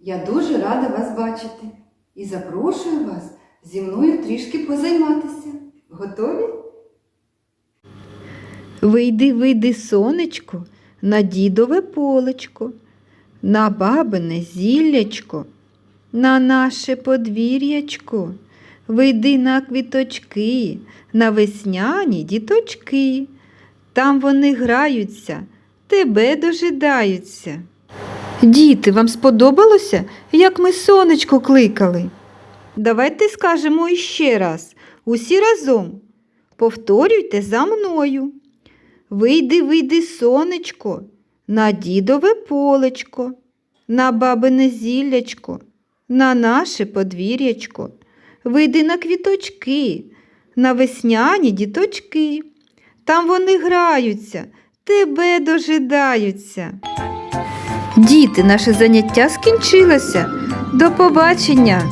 Я дуже рада вас бачити і запрошую вас зі мною трішки позайматися. Готові? Вийди, вийди, сонечко, на дідове полечко, на бабине зіллячко, на наше подвір'ячко. Вийди на квіточки, на весняні діточки. Там вони граються, тебе дожидаються. Діти, вам сподобалося, як ми сонечко кликали? Давайте скажемо іще раз, усі разом. Повторюйте за мною. Вийди, вийди, сонечко, на дідове полечко, на бабине зіллячко, на наше подвір'ячко. Вийди на квіточки, на весняні діточки. Там вони граються, тебе дожидаються. Діти, наше заняття скінчилося. До побачення!